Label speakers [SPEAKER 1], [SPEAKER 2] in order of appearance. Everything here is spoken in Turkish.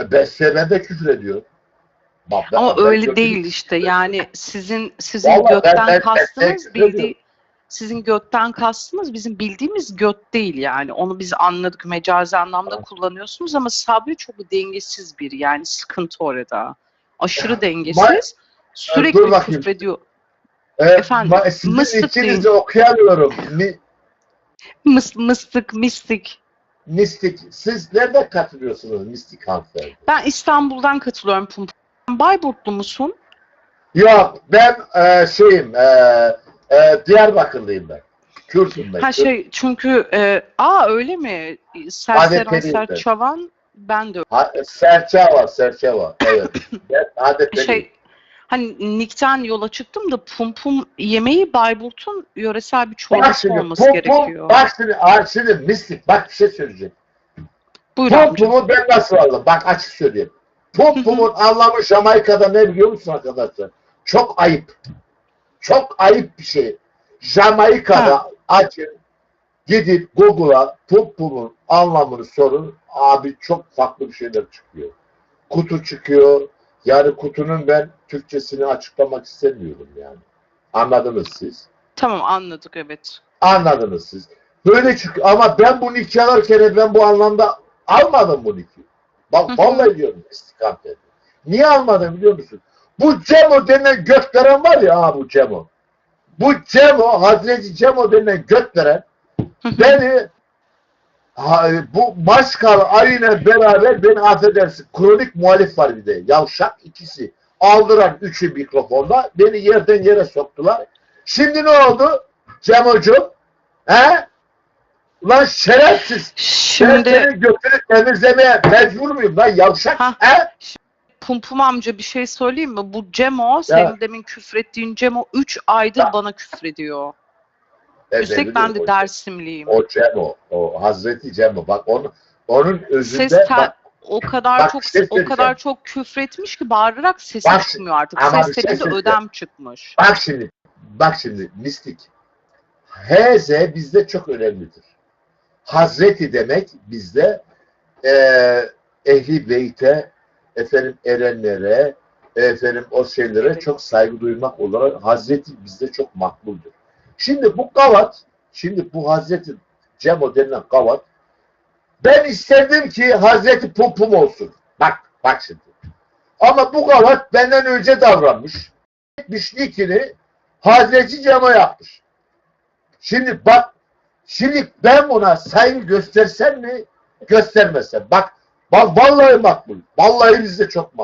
[SPEAKER 1] E, ben de küfür ediyorum. Bak, ben-
[SPEAKER 2] Ama
[SPEAKER 1] ben
[SPEAKER 2] öyle değil işte. Yani sizin sizin
[SPEAKER 1] Vallahi
[SPEAKER 2] götten
[SPEAKER 1] ben- ben
[SPEAKER 2] kastınız bildiği sizin götten kastınız bizim bildiğimiz göt değil yani. Onu biz anladık mecazi anlamda
[SPEAKER 1] Tamam.
[SPEAKER 2] kullanıyorsunuz ama Sabri çok dengesiz biri yani sıkıntı orada. Aşırı
[SPEAKER 1] Ma-
[SPEAKER 2] dengesiz. Sürekli
[SPEAKER 1] dur bakayım.
[SPEAKER 2] küfrediyor.
[SPEAKER 1] E,
[SPEAKER 2] Efendim,
[SPEAKER 1] ma- sizin
[SPEAKER 2] mıstık
[SPEAKER 1] ikinizi
[SPEAKER 2] değil.
[SPEAKER 1] okuyamıyorum. Mi,
[SPEAKER 2] Mıs, mıstık, mistik.
[SPEAKER 1] Mistik. Siz nereden katılıyorsunuz mistik hanımefendi?
[SPEAKER 2] Ben İstanbul'dan katılıyorum Pum. Pum. Bayburtlu musun?
[SPEAKER 1] Yok ben e, şeyim e, e, Diyarbakırlıyım ben. Kürt'üm ben.
[SPEAKER 2] Ha şey çünkü e, aa öyle mi? Serseran. Serçavan ben de
[SPEAKER 1] Ha, Serçava, Serçava. Evet. ben adetliyim.
[SPEAKER 2] şey hani Nik'ten yola çıktım da pum pum yemeği Bayburt'un yöresel bir
[SPEAKER 1] bak
[SPEAKER 2] çorbası
[SPEAKER 1] şimdi,
[SPEAKER 2] olması
[SPEAKER 1] pum pum,
[SPEAKER 2] gerekiyor.
[SPEAKER 1] bak şimdi, aa, şimdi mistik, bak bir şey söyleyeceğim.
[SPEAKER 2] Buyur
[SPEAKER 1] Pum
[SPEAKER 2] amca.
[SPEAKER 1] pumu ben nasıl aldım? Bak açık söyleyeyim. Pum pumun anlamı Jamaika'da ne biliyor musun arkadaşlar? Çok ayıp. Çok ayıp bir şey. Jamaika'da açın, gidin Google'a pum pumun anlamını sorun. Abi çok farklı bir şeyler çıkıyor. Kutu çıkıyor. Yani kutunun ben Türkçesini açıklamak istemiyorum yani. Anladınız siz.
[SPEAKER 2] Tamam anladık evet.
[SPEAKER 1] Anladınız siz. Böyle çıkıyor. Ama ben bu nikah alırken ben bu anlamda almadım bu nikahı. Bak
[SPEAKER 2] Hı hı.
[SPEAKER 1] vallahi diyorum istikamet. Niye almadım biliyor musun? Bu Cemo denen gökdelen var ya ha bu Cemo. Bu Cemo, Hazreti Cemo denen gökdelen beni bu Maskal ayıyla beraber beni affedersin kronik muhalif var bir de. Yavşak ikisi. Aldıran üçü mikrofonda beni yerden yere soktular. Şimdi ne oldu? Cemo'cum he? Ulan şerefsiz. Ben
[SPEAKER 2] Şimdi
[SPEAKER 1] senin götünü temizlemeye mecbur muyum lan yavşak?
[SPEAKER 2] Ha.
[SPEAKER 1] He?
[SPEAKER 2] Pum Pum amca bir şey söyleyeyim mi? Bu Cemo, senin demin küfrettiğin Cemo 3 aydır
[SPEAKER 1] Ya.
[SPEAKER 2] bana küfrediyor. Üstelik ben de Dersimliyim.
[SPEAKER 1] O Cemo. O Hazreti Cemo. Bak onun, onun özünde
[SPEAKER 2] Ses tel-
[SPEAKER 1] bak,
[SPEAKER 2] o kadar
[SPEAKER 1] bak,
[SPEAKER 2] çok
[SPEAKER 1] şey
[SPEAKER 2] o kadar çok küfretmiş ki bağırarak sesi
[SPEAKER 1] Bak,
[SPEAKER 2] çıkmıyor artık. Ses
[SPEAKER 1] şey
[SPEAKER 2] telinde
[SPEAKER 1] söyleyeceğim.
[SPEAKER 2] ödem çıkmış.
[SPEAKER 1] bak şimdi bak şimdi mistik. HZ bizde çok önemlidir. Hazreti demek bizde eee ehli beyte efendim erenlere efendim o şeylere çok saygı duymak olarak Hazreti bizde çok makbuldur. Şimdi bu kavat şimdi bu Hazreti Cemo denilen kavat ben isterdim ki Hazreti Pumpum olsun. Bak bak şimdi. Ama bu kavat benden önce davranmış. Etmiş nikini Hazreti Cemo yapmış. Şimdi bak şimdi ben buna saygı göstersem mi göstermesem. Bak vallahi makbul. Vallahi bizde çok makbul.